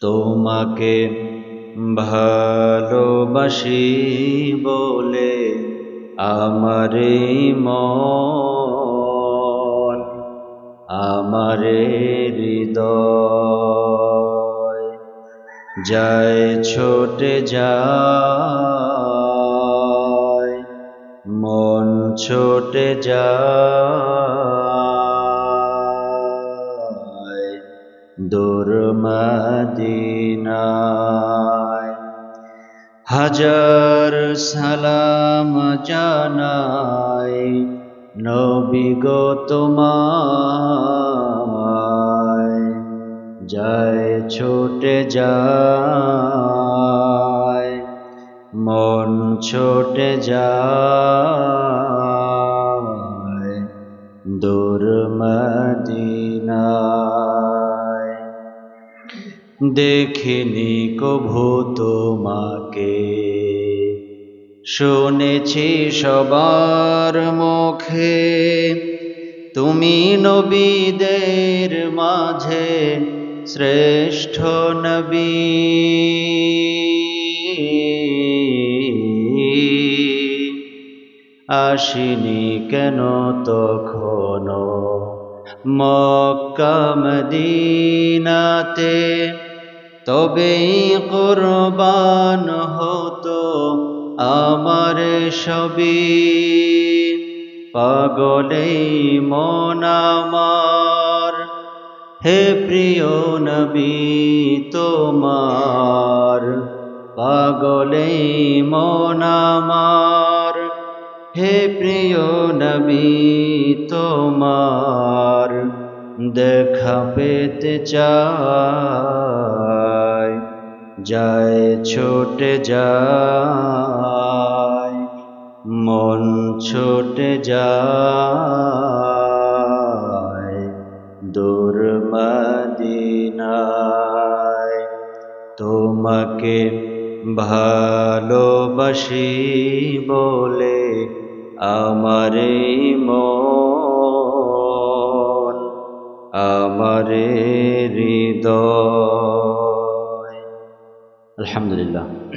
তোমাকে ভালোবাসি বলে আমারে মন আমারে হৃদয়। যায় ছোটে যায় মন ছোটে যায় মদিনায়। হাজার সালাম জানাই নবী গো তোমায়। যায় ছোটে যায়, মন ছোটে যায়। দূর মদিনায়। দেখিনি কভু তোমাকে। শুনেছি সবার মুখে, তুমি নবীদের মাঝে শ্রেষ্ঠ নবী। আসিনি কেন তখনো মক্কামদিনাতে তবেই কোরবান হতো আমার সবই। পাগলেই মন আমার। হে প্রিয় নবী তোমার, পাগলেই মন আমার। হে প্রিয় নবী তোমার, দেখা পেতে চাই। যায়, ছোটে যায়, মন ছোটে যায় দূর মদিনায়। তোমাকে ভালোবাসি বলে আমারে মন আমারে হৃদয়। الحمد لله.